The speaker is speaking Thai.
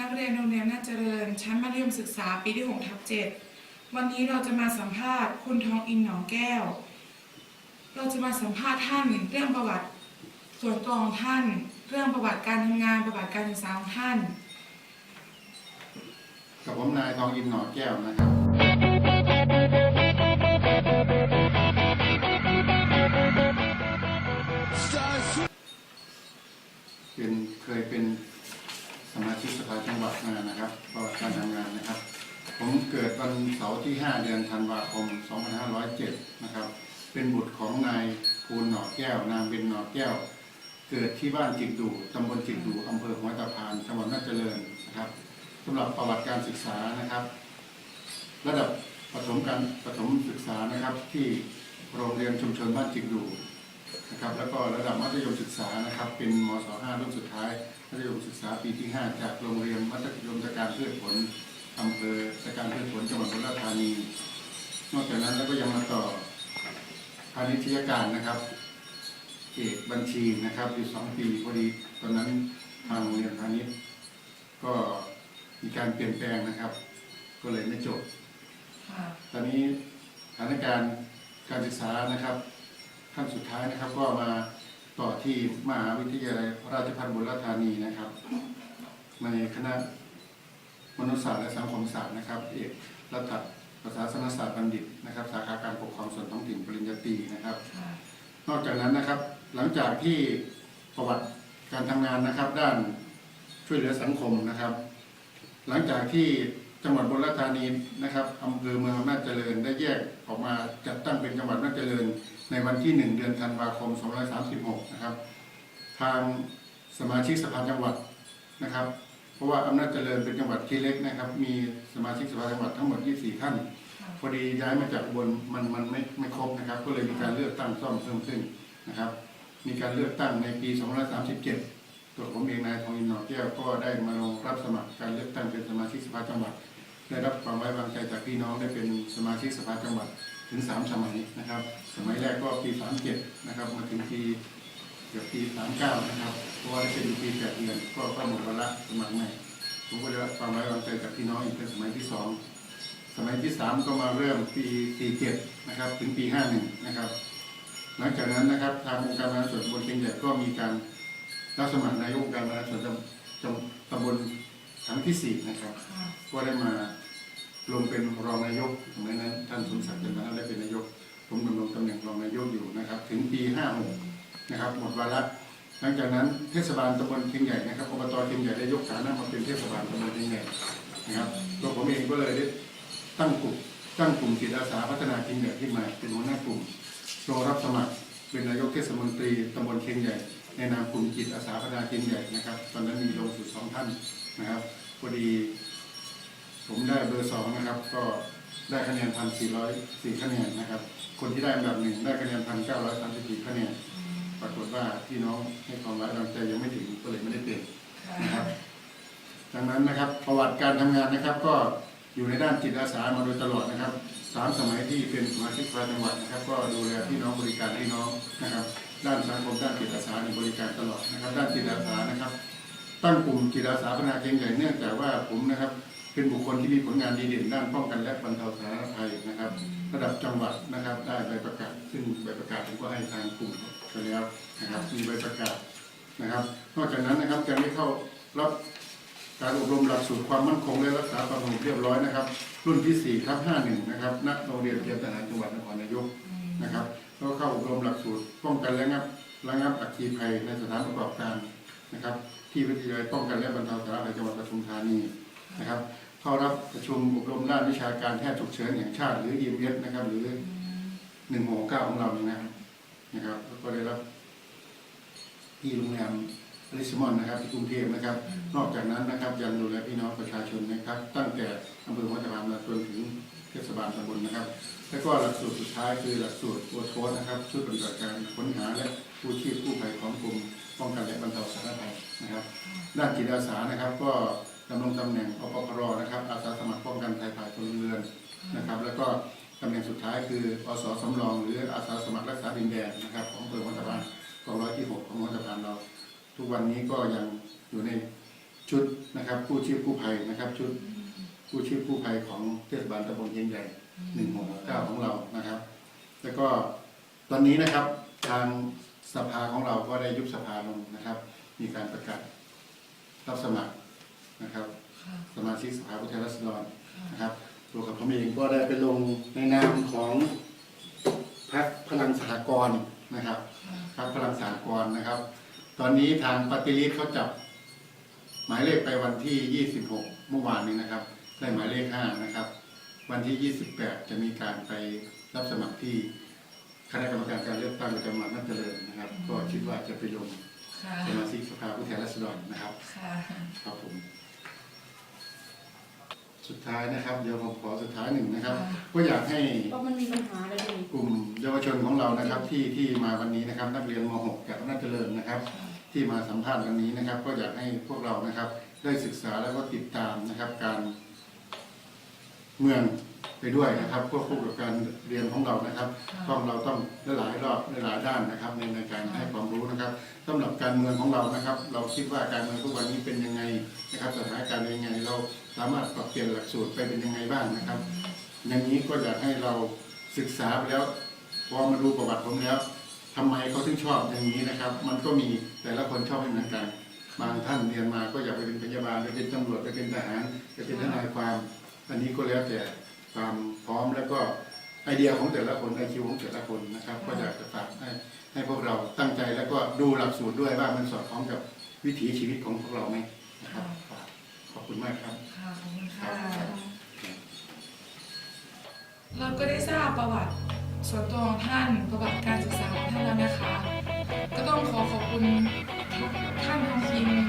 นักเรียนโรงเรียนน่าเจริญ ชั้นมัธยมศึกษาปีที่6ทับ7วันนี้เราจะมาสัมภาษณ์คุณทองอินหนองแก้ว เราจะมาสัมภาษณ์ท่านเรื่องประวัติส่วนตัวของท่าน เรื่องประวัติการทำงานประวัติการศึกษาของท่านกับผมนายทองอินหนองแก้วนะครับ วันเสาร์ที่ 5 เดือนธันวาคม 2507 นะครับ เป็นบุตรของนายภูลหนอแก้ว นางเป็นหนอแก้ว เกิดที่บ้านจิกดูตำบลจิกดูอำเภอหัวตะพาน จังหวัดน่าเจริญนะครับสำหรับประวัติการศึกษานะครับ ระดับประถมการประถมศึกษานะครับที่โรงเรียนชุมชนบ้านจิกดูนะครับ แล้วก็ระดับมัธยมศึกษานะครับ เป็นมศ5รุ่นสุดท้ายมัธยมศึกษาปีที่ 5 จากโรงเรียนมัธยมศึกษาพืชผล อำเภอสการพืชผลจังหวัดสุราษฎร์ธานี นอกจากนั้นแล้วก็ยังมาต่อพาณิชยการนะครับ เอกบัญชีนะครับ อยู่สองปีพอดีตอนนั้นทางโรงเรียนพาณิชย์ก็มีการเปลี่ยนแปลงนะครับ ก็เลยไม่จบค่ะตอนนี้สถานการณ์การศึกษานะครับขั้นสุดท้ายนะครับก็มาต่อที่มหาวิทยาลัยราชภัฏบุรีรัมย์ธานีนะครับ ในคณะม นุษยศาสตร์และสังคมศาสตร์นะครับ เอกรัฐประศาสนศาสตร์บัณฑิตนะครับ สาขาการปกครองส่วนท้องถิ่นปริญญาตรีนะครับค่ะนอกจากนั้นนะครับ หลังจากที่ประวัติการทำงานนะครับ ด้านช่วยเหลือสังคมนะครับ หลังจากที่จังหวัดบุรีรัมย์ธานีนะครับอำเภอเมืองอำนาจเจริญได้แยกออกมาจัดตั้งเป็นจังหวัดอำนาจเจริญ ในวันที่ 1 เดือนธันวาคม 2536 นะครับ ทางสมาชิกสภาจังหวัดนะครับ เพราะว่าอำนาจเจริญเป็นจังหวัดที่เล็กนะครับ มีสมาชิกสภาจังหวัดทั้งหมด 24 ท่านค่ะพอดีย้ายมาจากอุบนมันมันไม่ไม่ครบนะครับ ก็เลยมีการเลือกตั้งซ่อมเพิ่มขึ้นนะครับ มีการเลือกตั้งในปี 2537 ตัวผมเองนายทองอินหนอแก้วก็ได้มาลงรับสมัครการเลือกตั้งเป็นสมาชิกสภาจังหวัด ได้รับความไว้วางใจจากพี่น้องได้เป็นสมาชิกสภาจังหวัดถึง 3 สมัยนะครับ สมัยแรกก็ปี 37 นะครับ มาถึงปีเกือบปี 39 นะครับเพราะว่าได้เป็นปีแปดเดือนก็ก็หมดวาระสมัครใหม่ผมก็ได้รับความไว้วางใจจากพี่น้องอีกเป็นสมัยที่สองสมัยที่สามก็มาเริ่มปี47นะครับ ถึงปี51นะครับ หลังจากนั้นนะครับทางองค์การบริหารส่วนตำบลเชียงใหญ่ก็มีการรับสมัครนายกองค์การบริหารส่วนตำตำตำบลครั้งที่สี่นะครับค่ะก็ได้มาลงเป็นรองนายกสมัยนั้นท่านสมศักดิ์เป็นมาได้เป็นนายก ผมดำรงตำแหน่งรองนายกอยู่นะครับ ถึงปี56นะครับ หมดวาระ หลังจากนั้นเทศบาลตำบลเชียงใหญ่นะครับอบตเชียงใหญ่ได้ยกฐานะมาเป็นเทศบาลตำบลเชียงใหญ่นะครับตัวผมเองก็เลยได้ตั้งกลุ่มตั้งกลุ่มจิตอาสาพัฒนาเชียงใหญ่ขึ้นมาเป็นหัวหน้ากลุ่มรอรับสมัครเป็นนายกเทศมนตรีตำบลเชียงใหญ่ในนามกลุ่มจิตอาสาพัฒนาเชียงใหญ่นะครับ ตอนนั้นมีลงสู่สองท่านนะครับพอดีผมได้เบอร์สองนะครับ ก็ได้คะแนนพันสี่ร้อยสี่คะแนนนะครับ คนที่ได้อันดับหนึ่งได้คะแนนพันเก้าร้อยสามสิบสี่คะแนน รากฏว่าพี่น้องให้ความไว้วางใจยังไม่ถึงก็เลยไม่ได้เป็นค่ะนะครับดังนั้นนะครับประวัติการทำงานนะครับ ก็อยู่ในด้านจิตอาสามาโดยตลอดนะครับสามสมัยที่เป็นสมาชิกสภาจังหวัดนะครับ ก็ดูแลพี่น้องบริการพี่น้องนะครับ ด้านสังคมด้านจิตอาสาในบริการตลอดนะครับ ด้านจิตอาสานะครับ ตั้งกลุ่มจิตอาสาพัฒนาเชียงใหญ่เนื่องจากว่าผมนะครับ เป็นบุคคลที่มีผลงานดีเด่นด้านป้องกันและบรรเทาสาธารณภัยนะครับ ระดับจังหวัดนะครับ ได้ใบประกาศซึ่งใบประกาศผมก็ให้ทางกลุ่ม ไปแล้วนะครับ มีใบประกาศนะครับ นอกจากนั้นนะครับยังได้เข้ารับการอบรมหลักสูตรความมั่นคงและรักษาความสงบเรียบร้อยนะครับ รุ่นที่ 4 ครับ 51 นะครับ ณ โรงเรียนเตรียมทหารจังหวัดนครนายกนะครับแล้วก็เข้าอบรมหลักสูตรป้องกันและงับระงับอัคคีภัยในสถานประกอบการนะครับ ที่วิทยาลัยป้องกันและบรรเทาสาธารณภัยจังหวัดปทุมธานีนะครับ เข้ารับประชุมอบรมด้านวิชาการแพทย์ฉุกเฉินแห่งชาติหรือ EMS นะครับ หรือ169ของเราเนี่ยนะครับ นะครับแล้วก็ได้รับที่โรงแรมอลิสมอนนะครับที่กรุงเทพนะครับ นอกจากนั้นนะครับยังดูแลพี่น้องประชาชนนะครับ ตั้งแต่อำเภอวัดตะพานมาจนถึงเทศบาลตำบลนะครับ แล้วก็หลักสูตรสุดท้ายคือหลักสูตรโอโทสนะครับชุดปฏิบัติการค้นหาและกู้ชีพกู้ภัยของกลุ่มป้องกันและบรรเทาสาธารณภัยนะครับ ด้านจิตอาสานะครับ ก็ดำรงตำแหน่งอปพรนะครับอาสาสมัครป้องกันภัยภายพลเรือนนะครับ แล้วก็ตำแหน่งสุดท้ายคืออสสำรองหรืออาสาสมัครรักษาดินแดนนะครับของอำเภอวัดตะพานกองร้อยที่หกของวัดตะพานเรา ทุกวันนี้ก็ยังอยู่ในชุดนะครับกู้ชีพกู้ภัยนะครับ ชุดกู้ชีพกู้ภัยของเทศบาลตำบลเชียงใหญ่หนึ่งหกเก้าของเรานะครับ แล้วก็ตอนนี้นะครับทางสภาของเราก็ได้ยุบสภาลงนะครับ มีการประกาศรับสมัครนะครับค่ะสมาชิกสภาผู้แทนราษฎรค่ะนะครับ ตัวกับผมเองก็ได้ไปลงในนามของพรรคพลังสหกรณ์นะครับค่ะพรรคพลังสหกรณ์นะครับ ตอนนี้ทางปฏิริษีเขาจับหมายเลขไปวันที่ 26 เมื่อวานนี้นะครับ ได้หมายเลข 5 นะครับ วันที่ 28 จะมีการไปรับสมัครที่คณะกรรมการการเลือกตั้งประจำวันนัดเจริญนะครับ ก็คิดว่าจะไปลงค่ะสมาชิกสภาผู้แทนราษฎรนะครับค่ะครับผม สุดท้ายนะครับเดี๋ยวผมขอสุดท้ายหนึ่งนะครับ ก็อยากให้เพราะมันมีปัญหาอะไรอยู่กลุ่มเยาวชนของเรานะครับที่ที่มาวันนี้นะครับ นักเรียนม .6 จากอำนาจเจริญนะครับ ที่มาสัมภาษณ์วันนี้นะครับ ก็อยากให้พวกเรานะครับ ได้ศึกษาแล้วก็ติดตามนะครับการเมือง ไปด้วยนะครับควบคู่กับการเรียนของเรานะครับ ต้องเราต้องหลายรอบหลายด้านนะครับ ในในการให้ความรู้นะครับสำหรับการเมืองของเรานะครับ เราคิดว่าการเมืองทุกวันนี้เป็นยังไงนะครับ สถานการณ์เป็นยังไงเราสามารถปรับเปลี่ยนหลักสูตรไปเป็นยังไงบ้างนะครับอย่างนี้ก็อยากให้เราศึกษาไปแล้วพอมาดูประวัติผมแล้วทำไมเขาถึงชอบอย่างนี้นะครับ มันก็มีแต่ละคนชอบไม่เหมือนกัน บางท่านเรียนมาก็อยากไปเป็นพยาบาลไปเป็นตำรวจไปเป็นทหารไปเป็นทนายความ อันนี้ก็แล้วแต่ ความพร้อมแล้วก็ไอเดียของแต่ละคนไอคิวของแต่ละคนนะครับ ก็อยากจะฝากให้ให้พวกเราตั้งใจแล้วก็ดูหลักสูตรด้วยว่ามันสอดคล้องกับวิถีชีวิตของพวกเราไหมนะครับขอบคุณมากครับค่ะขอบคุณค่ะเราก็ได้ทราบประวัติส่วนตัวของท่านประวัติการศึกษาของท่านแล้วนะคะ ก็ต้องขอขอบคุณท่านทางทีม